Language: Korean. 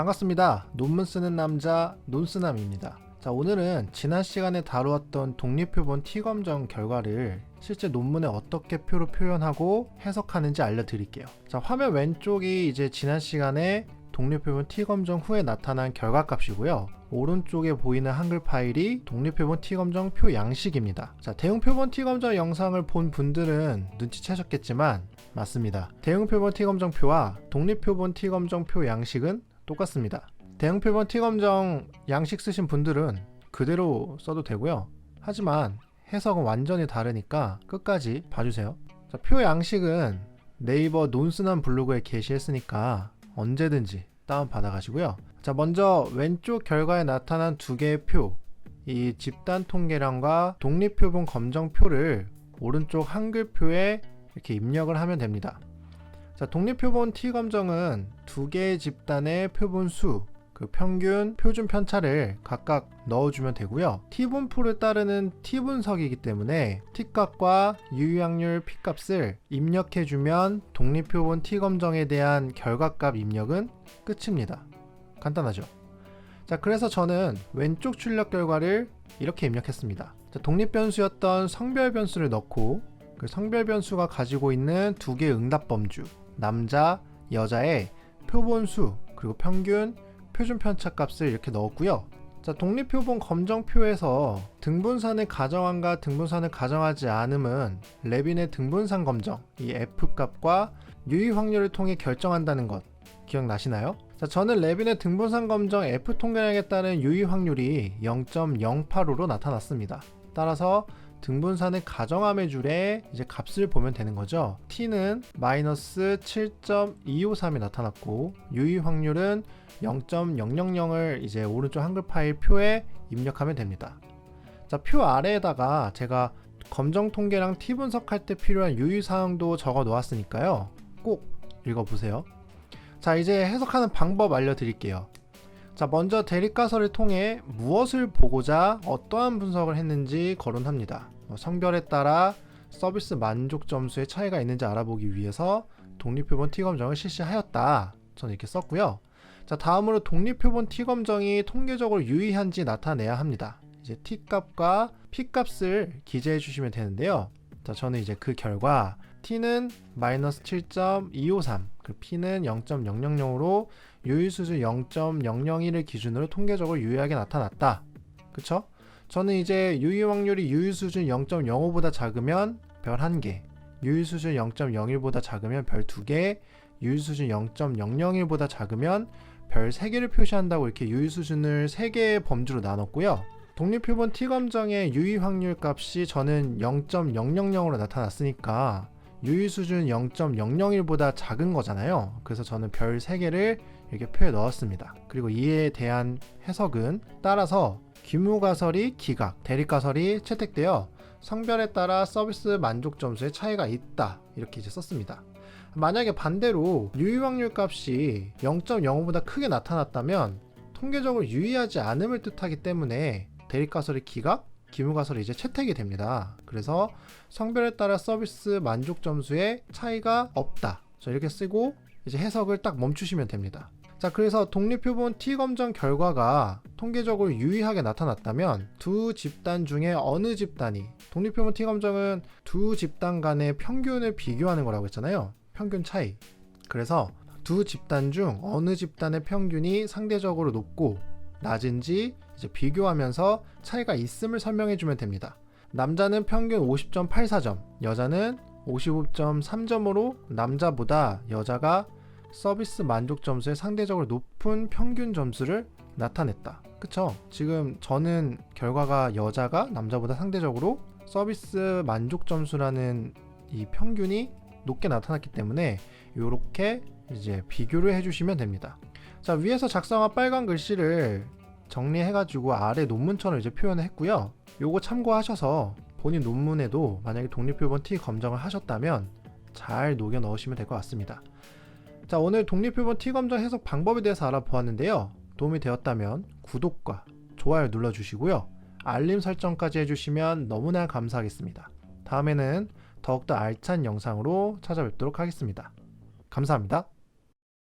반갑습니다. 논문 쓰는 남자 논스남입니다. 자, 오늘은 지난 시간에 다루었던 독립표본 T검정 결과를 실제 논문에 어떻게 표로 표현하고 해석하는지 알려드릴게요. 자, 화면 왼쪽이 이제 지난 시간에 독립표본 T검정 후에 나타난 결과값이고요. 오른쪽에 보이는 한글 파일이 독립표본 T검정 표 양식입니다. 자, 대응표본 T검정 영상을 본 분들은 눈치채셨겠지만 맞습니다. 대응표본 T검정 표와 독립표본 T검정 표 양식은 똑같습니다. 대응표본 T검정 양식 쓰신 분들은 그대로 써도 되고요. 하지만 해석은 완전히 다르니까 끝까지 봐주세요. 자, 표 양식은 네이버 논스남 블로그에 게시했으니까 언제든지 다운 받아 가시고요. 자, 먼저 왼쪽 결과에 나타난 두 개의 표, 이 집단 통계량과 독립 표본 검정 표를 오른쪽 한글 표에 이렇게 입력을 하면 됩니다. 자, 독립표본 T 검정은 두 개의 집단의 표본 수, 그 평균, 표준 편차를 각각 넣어주면 되고요. T분포를 따르는 T분석이기 때문에 T값과 유효확률 P값을 입력해주면 독립표본 T 검정에 대한 결과값 입력은 끝입니다. 간단하죠? 자, 그래서 저는 왼쪽 출력 결과를 이렇게 입력했습니다. 자, 독립 변수였던 성별 변수를 넣고 그 성별 변수가 가지고 있는 두 개의 응답 범주, 남자, 여자의 표본 수, 그리고 평균, 표준 편차 값을 이렇게 넣었고요. 자, 독립표본 검정표에서 등분산을 가정한과 등분산을 가정하지 않음은 레빈의 등분산 검정, 이 F 값과 유의 확률을 통해 결정한다는 것 기억나시나요? 자, 저는 레빈의 등분산 검정 F 통계량에 따른 유의 확률이 0.085로 나타났습니다. 따라서 등분산을 가정함의 줄에 이제 값을 보면 되는 거죠. t는 마이너스 7.253이 나타났고 유의 확률은 0.000을 이제 오른쪽 한글 파일 표에 입력하면 됩니다. 자, 표 아래에다가 제가 검정 통계랑 t 분석할 때 필요한 유의 사항도 적어 놓았으니까요. 꼭 읽어 보세요. 자, 이제 해석하는 방법 알려드릴게요. 자, 먼저 대립가설을 통해 무엇을 보고자 어떠한 분석을 했는지 거론합니다. 뭐 성별에 따라 서비스 만족 점수의 차이가 있는지 알아보기 위해서 독립표본 T검정을 실시하였다. 저는 이렇게 썼고요. 자, 다음으로 독립표본 T검정이 통계적으로 유의한지 나타내야 합니다. 이제 T값과 P값을 기재해 주시면 되는데요. 자, 저는 이제 그 결과 T는 마이너스 7.253, 그 P는 0.000으로 유의 수준 0.001을 기준으로 통계적으로 유의하게 나타났다. 그쵸? 저는 이제 유의 확률이 유의 수준 0.05보다 작으면 별 1개, 유의 수준 0.01보다 작으면 별 2개, 유의 수준 0.001보다 작으면 별 3개를 표시한다고 이렇게 유의 수준을 3개의 범주로 나눴고요. 독립표본 T검정의 유의 확률 값이 저는 0.000으로 나타났으니까 유의 수준 0.001보다 작은 거잖아요. 그래서 저는 별 3개를 이렇게 표에 넣었습니다. 그리고 이에 대한 해석은 따라서 규모가설이 기각, 대립가설이 채택되어 성별에 따라 서비스 만족 점수의 차이가 있다. 이렇게 이제 썼습니다. 만약에 반대로 유의 확률 값이 0.05보다 크게 나타났다면 통계적으로 유의하지 않음을 뜻하기 때문에 대립가설이 기각, 기무가설이 이제 채택이 됩니다. 그래서 성별에 따라 서비스 만족 점수의 차이가 없다. 자, 이렇게 쓰고 이제 해석을 딱 멈추시면 됩니다. 자, 그래서 독립표본 T 검정 결과가 통계적으로 유의하게 나타났다면 두 집단 중에 어느 집단이 독립표본 T 검정은 두 집단 간의 평균을 비교하는 거라고 했잖아요. 평균 차이. 그래서 두 집단 중 어느 집단의 평균이 상대적으로 높고 낮은지 이제 비교하면서 차이가 있음을 설명해 주면 됩니다. 남자는 평균 50.84점, 여자는 55.3점으로 남자보다 여자가 서비스 만족 점수에 상대적으로 높은 평균 점수를 나타냈다. 그쵸? 지금 저는 결과가 여자가 남자보다 상대적으로 서비스 만족 점수라는 이 평균이 높게 나타났기 때문에 이렇게 이제 비교를 해주시면 됩니다. 자 위에서 작성한 빨간 글씨를 정리해가지고 아래 논문처럼 이제 표현을 했고요. 요거 참고하셔서 본인 논문에도 만약에 독립표본 T 검정을 하셨다면 잘 녹여 넣으시면 될 것 같습니다. 자 오늘 독립표본 T 검정 해석 방법에 대해서 알아보았는데요. 도움이 되었다면 구독과 좋아요 눌러주시고요. 알림 설정까지 해주시면 너무나 감사하겠습니다. 다음에는 더욱더 알찬 영상으로 찾아뵙도록 하겠습니다. 감사합니다.